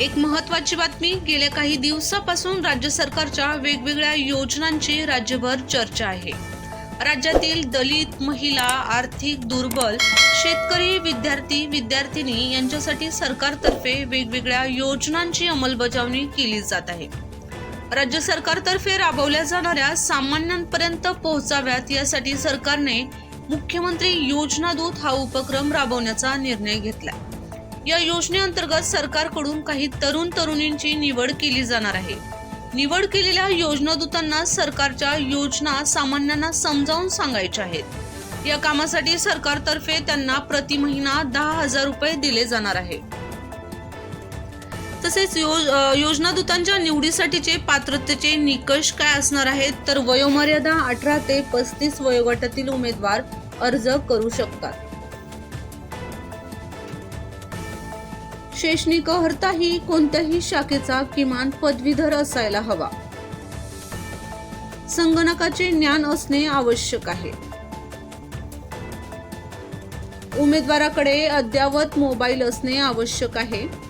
एक महत्वाची बातमी गेल्या काही दिवसापासून राज्य सरकारच्या वेगवेगळ्या योजनांची राज्यभर चर्चा आहे. राज्यातील दलित महिला आर्थिक दुर्बल शेतकरी विद्यार्थी विद्यार्थिनी यांच्यासाठी सरकारतर्फे वेगवेगळ्या योजनांची अंमलबजावणी केली जात आहे. राज्य सरकारतर्फे राबवल्या जाणाऱ्या सामान्यांपर्यंत पोहोचाव्यात यासाठी सरकारने मुख्यमंत्री योजना दूत हा उपक्रम राबवण्याचा निर्णय घेतला या योजनेअंतर्गत सरकारकडून काही तरुण तरुणींची निवड केली जाणार आहे. निवड केलेल्या योजनादूतांना सरकारच्या योजना सामान्यांना समजावून सांगायच्या आहेत. या कामासाठी सरकारतर्फे त्यांना प्रति महिना दहा हजार रुपये दिले जाणार आहे. तसेच यो- योजनादूतांच्या निवडीसाठीचे पात्रतेचे निकष काय असणार आहेत तर वयोमर्यादा अठरा ते पस्तीस वयोगटातील उमेदवार अर्ज करू शकतात. शैक्षणिक अर्हताही कोणत्याही शाखेचा किमान पदवीधर असायला हवा. संगणकाचे ज्ञान असणे आवश्यक आहे. उमेदवाराकडे अद्ययावत मोबाईल असणे आवश्यक आहे.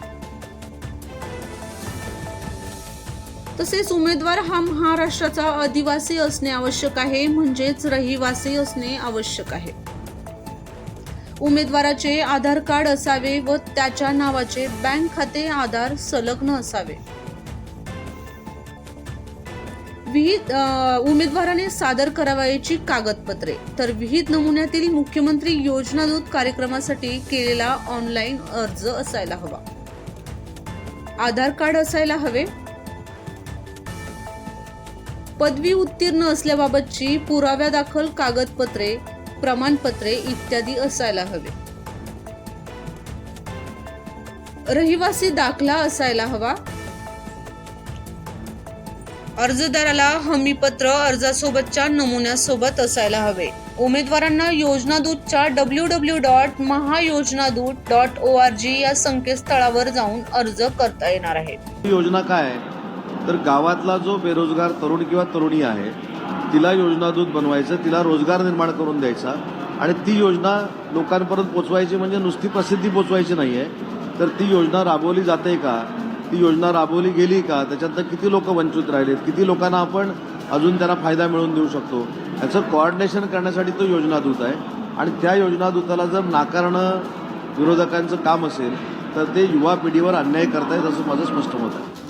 तसेच उमेदवार हा महाराष्ट्राचा आदिवासी असणे आवश्यक आहे म्हणजेच रहिवासी असणे आवश्यक आहे. उमेदवाराचे आधार कार्ड असावे व त्याच्या नावाचे बँक खाते आधार संलग्न असावे. विहित उमेदवाराने सादर करावयाची कागदपत्रे. तर विहित नमुन्यातील मुख्यमंत्री योजना दूत कार्यक्रमासाठी केलेला ऑनलाईन अर्ज असायला हवा. आधार कार्ड असायला हवे. पदवी उत्तीर्ण असल्याबाबतची पुराव्यादाखल कागदपत्रे प्रमाणपत्रे इत्यादी असायला हवे. रहिवासी दाखला असायला हवा. अर्जदाराला हमीपत्र अर्जासोबतच्या नमुन्यासोबत असायला हवे. उमेदवारांना योजनादूतच्या डब्ल्यू डब्ल्यू डॉट महायोजनादूत डॉट ओ आर जी या संकेतस्थळावर जाऊन अर्ज करता येणार आहे योजना काय आहे? तर गावातला जो बेरोजगार तरुण किंवा तरुणी आहे तिला योजना दूत बनवायचं तिला रोजगार निर्माण करून द्यायचा आणि ती योजना लोकांपर्यंत पोचवायची म्हणजे नुसती प्रसिद्धी पोचवायची नाही आहे तर ती योजना राबवली जाते का? ती योजना राबवली गेली का? त्याच्यातनं किती लोक वंचित राहिलेत? किती लोकांना आपण अजून त्यांना फायदा मिळवून देऊ शकतो? याचं कोऑर्डिनेशन करण्यासाठी तो योजना दूत आहे. आणि त्या योजना दूताला जर नाकारणं विरोधकांचं काम असेल तर ते युवा पिढीवर अन्याय करतायत असं माझं स्पष्ट मत आहे.